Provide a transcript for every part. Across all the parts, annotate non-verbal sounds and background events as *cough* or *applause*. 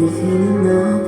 the feeling of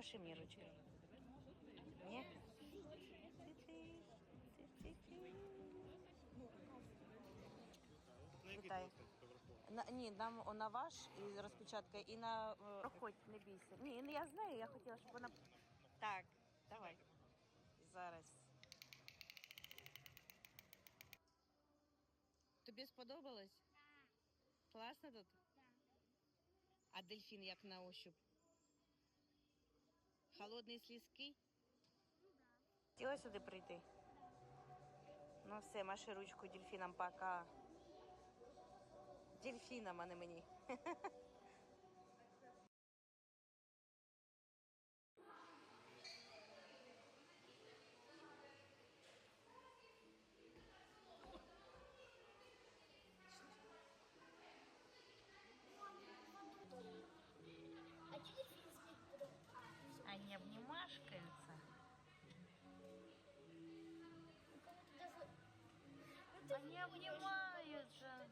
Маши мне ручкой. Не? На, ні, нам на ваш і розпечатка і на. Е, Проходь, не бійся. Ні, ну я знаю, я хотіла, щоб вона. Так, давай. Зараз. Тобі сподобалось? Так. Класно тут? Так. А дельфін як на ощупь? Холодний слізкий? Хотіла сюди прийти? Ну все, маши ручку дельфінам пока. Дельфінам, а не мені. *laughs* Они обнимашкаются. Они обнимаются.